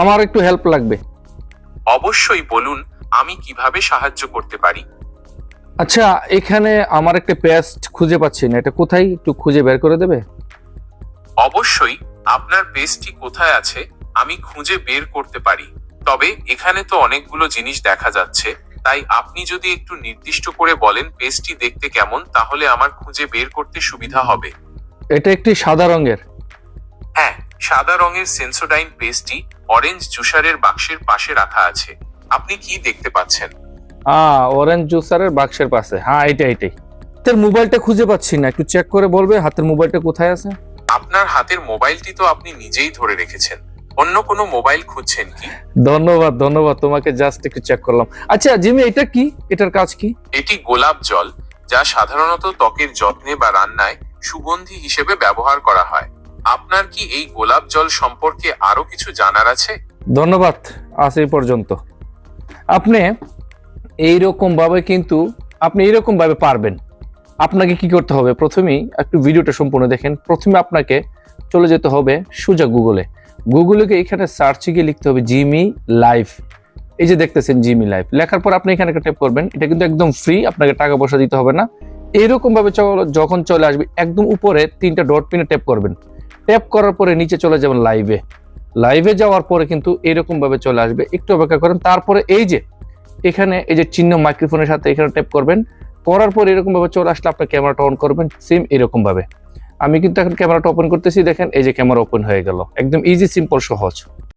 আমার একটু হেল্প লাগবে। অবশ্যই বলুন আমি কীভাবে সাহায্য করতে পারি? আচ্ছা এখানে আমার একটা পেস্ট খুঁজে পাচ্ছি না এটা কোথায়? একটু খুঁজে বের করে দেবে? অবশ্যই আপনার পেজটি কোথায় আছে আমি খুঁজে বের করতে পারি। তবে এখানে তো অনেকগুলো জিনিস দেখা যাচ্ছে তাই আপনি যদি একটু নির্দিষ্ট করে বলেন পেজটি দেখতে কেমন তাহলে আমার খুঁজে বের করতে সুবিধা হবে। এটা একটি সাদা রঙের। হ্যাঁ সাদা রঙের সেন্সোডাইন পেজটি অরেঞ্জ জুসারের বাক্সের পাশে রাখা আছে। আপনি কি দেখতে পাচ্ছেন? আহ অরেঞ্জ জুসারের বাক্সের পাশে। হ্যাঁ এটা এটাই হাতের মোবাইলটা খুঁজে পাচ্ছি না একটু চেক করে বলবে হাতের মোবাইলটা কোথায় আছে? আপনার হাতের মোবাইলটি তো আপনি নিজেই ধরে রেখেছেন। অন্য কোনো মোবাইল খুঁজছেন কি? ধন্যবাদ ধন্যবাদ তোমাকে জাস্ট একটু চেক করলাম। আচ্ছা জিমি এটা কি? এটার কাজ কি? এটি গোলাপ জল যা সাধারণত ত্বকের যত্নে বা রান্নায় সুগন্ধি হিসেবে ব্যবহার করা হয়। আপনার কি এই গোলাপ জল সম্পর্কে আরও কিছু জানার আছে? ধন্যবাদ, আজ এই পর্যন্ত। আপনি এইরকম ভাবে কিন্তু, আপনি এইরকম ভাবে পারবেন। আপনাকে কি করতে হবে? প্রথমেই একটু ভিডিওটা সম্পূর্ণ দেখেন। প্রথমে আপনাকে চলে যেতে হবে সোজা গুগলে। গুগলে গিয়ে এখানে সার্চে গিয়ে লিখতে হবে জিমি লাইভ এই যে দেখতেছেন জিমি লাইভ লেখার পর আপনি এখানে ট্যাপ করবেন। এটা কিন্তু একদম ফ্রি আপনাকে টাকা পয়সা দিতে হবে না। এইরকম ভাবে চল- যখন চলে আসবে, একদম উপরে তিনটা ডট পিনে ট্যাপ করবেন। ট্যাপ করার পরে নিচে চলে যাবেন লাইভে লাইভে যাওয়ার পরে কিন্তু এরকমভাবে চলে আসবে। একটু অপেক্ষা করেন, তারপরে এই যে, এখানে এই যে চিহ্ন মাইক্রোফোনের সাথে এখানে ট্যাপ করবেন। করার পর এরকমভাবে চলে আসলে আপনার ক্যামেরাটা অন করবেন সেম এরকমভাবে। আমি কিন্তু এখন ক্যামেরাটা ওপেন করতেছি, দেখেন এই যে ক্যামেরা ওপেন হয়ে গেল। একদম ইজি সিম্পল সহজ।